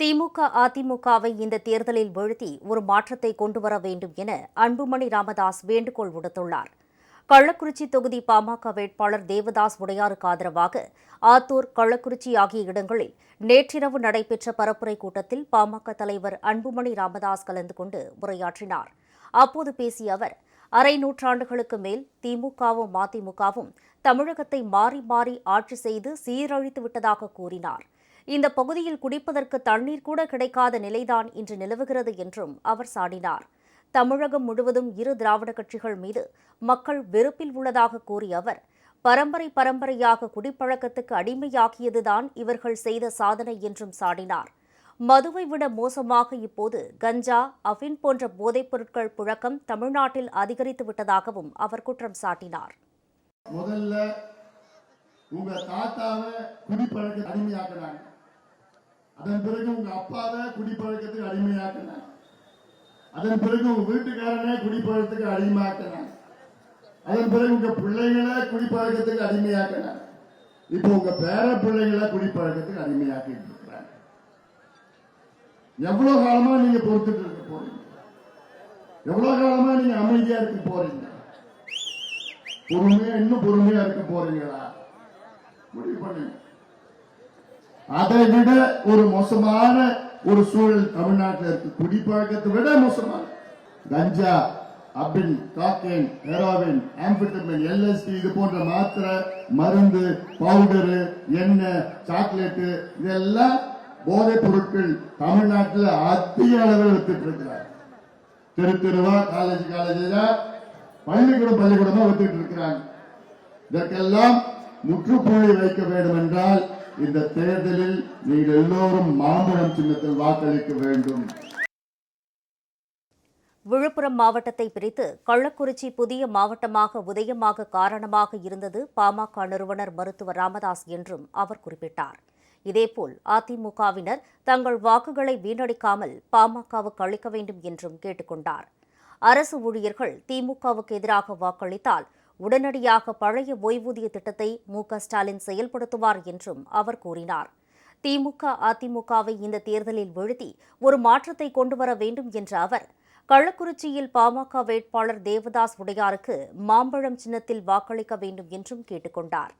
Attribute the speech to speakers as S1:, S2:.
S1: திமுக அதிமுகவை இந்த தேர்தலில் வீழ்த்தி ஒரு மாற்றத்தை கொண்டுவர வேண்டும் என அன்புமணி ராமதாஸ் வேண்டுகோள் விடுத்துள்ளார். கள்ளக்குறிச்சி தொகுதி பாமக வேட்பாளர் தேவதாஸ் உடையாருக்கு ஆதரவாக ஆத்தூர் கள்ளக்குறிச்சி ஆகிய இடங்களில் நேற்றிரவு நடைபெற்ற பரப்புரை கூட்டத்தில் பாமக தலைவர் அன்புமணி ராமதாஸ் கலந்து கொண்டு உரையாற்றினார். அப்போது பேசிய அவர் அரை நூற்றாண்டுகளுக்கு மேல் திமுகவும் மதிமுகவும் தமிழகத்தை மாறி மாறி ஆட்சி செய்து சீரழித்து விட்டதாக கூறினார். இந்த பகுதியில் குடிப்பதற்கு தண்ணீர் கூட கிடைக்காத நிலைதான் இன்று நிலவுகிறது என்றும் அவர் சாடினார். தமிழகம் முழுவதும் இரு திராவிட கட்சிகள் மீது மக்கள் வெறுப்பில் உள்ளதாக கூறிய அவர் பரம்பரை பரம்பரையாக குடிப்பழக்கத்துக்கு அடிமையாக்கியதுதான் இவர்கள் செய்த சாதனை என்றும் சாடினார். மதுவை விட மோசமாக இப்போது கஞ்சா அஃபின் போன்ற போதைப் பொருட்கள் புழக்கம் தமிழ்நாட்டில் அதிகரித்து விட்டதாகவும் அவர் குற்றம் சாட்டினார்.
S2: முதல்ல உங்க தாத்தாவை குடிப்பழக்க அடிமையாக்குறாங்க அதன் பிறகு உங்க அப்பாவை குடிப்பழக்கத்துக்கு அடிமையாக்குறாங்க அதன் பிறகு உங்க வீட்டுக்காரனை குடிப்பழக்கத்துக்கு அடிமையாக்குறாங்க அதன் பிறகு உங்க பிள்ளைகளை குடிப்பழக்கத்துக்கு அடிமையாக்குறாங்க இப்போ உங்க பேர பிள்ளைகளை குடிப்பழக்கத்துக்கு அடிமையாக்கிட்டு இருக்கிறாங்க எவ்வளவு காலமா நீங்க பொறுத்துட்டு இருக்க போறீங்க? எவ்வளவு காலமா நீங்க அமைதியா இருக்க போறீங்க? பொறுமையா இன்னும் பொறுமையா இருக்க போறீங்களா? முடிவு பண்ணுங்க அதை விட ஒரு மோசமான ஒரு சூழல் தமிழ்நாட்டில் இருக்கு. குடிப்பழக்கத்தை விட மோசமான. கஞ்சா அபின் காக்கேன் ஹெராவின் ஆம்பிட்டமின் எல்எஸ்டி இது போன்ற மாத்திரை மருந்து பவுடரு எண்ணெய் சாக்லேட்டு இதெல்லாம் போதைப் பொருட்கள் தமிழ்நாட்டில் அதிக அளவில் வித்துட்டு இருக்கிறார் தெரு தெருவா காலேஜ் காலேஜில் பள்ளிக்கூடம் பள்ளிக்கூடமா வித்துட்டு இருக்கிறாங்க. இதற்கெல்லாம் முற்றுப்புள்ளி வைக்க வேண்டும் என்றால் இந்த தேர்தலில் நீங்கள் எல்லோரும் மாம்பழம் சின்னத்தில் வாக்களிக்க வேண்டும்.
S1: விழுப்புரம் மாவட்டத்தை பிரித்து கள்ளக்குறிச்சி புதிய மாவட்டமாக உதயமாக காரணமாக இருந்தது பாமக நிறுவனர் மருத்துவர் ராமதாஸ் என்றும் அவர் குறிப்பிட்டார். இதேபோல் அதிமுகவினர் தங்கள் வாக்குகளை வீணடிக்காமல் பாமகவுக்கு அளிக்க வேண்டும் என்றும் கேட்டுக் கொண்டார் அரசு ஊழியர்கள் திமுகவுக்கு எதிராக வாக்களித்தால் உடனடியாக பழைய ஓய்வூதிய திட்டத்தை மு க ஸ்டாலின் செயல்படுத்துவார் என்றும் அவர் கூறினார். திமுக அதிமுகவை இந்த தேர்தலில் வீழ்த்தி ஒரு மாற்றத்தை கொண்டுவர வேண்டும் என்ற அவர் கள்ளக்குறிச்சியில் பாமக வேட்பாளர் தேவதாஸ் உடையாருக்கு மாம்பழம் சின்னத்தில் வாக்களிக்க வேண்டும் என்றும் கேட்டுக்கொண்டார்.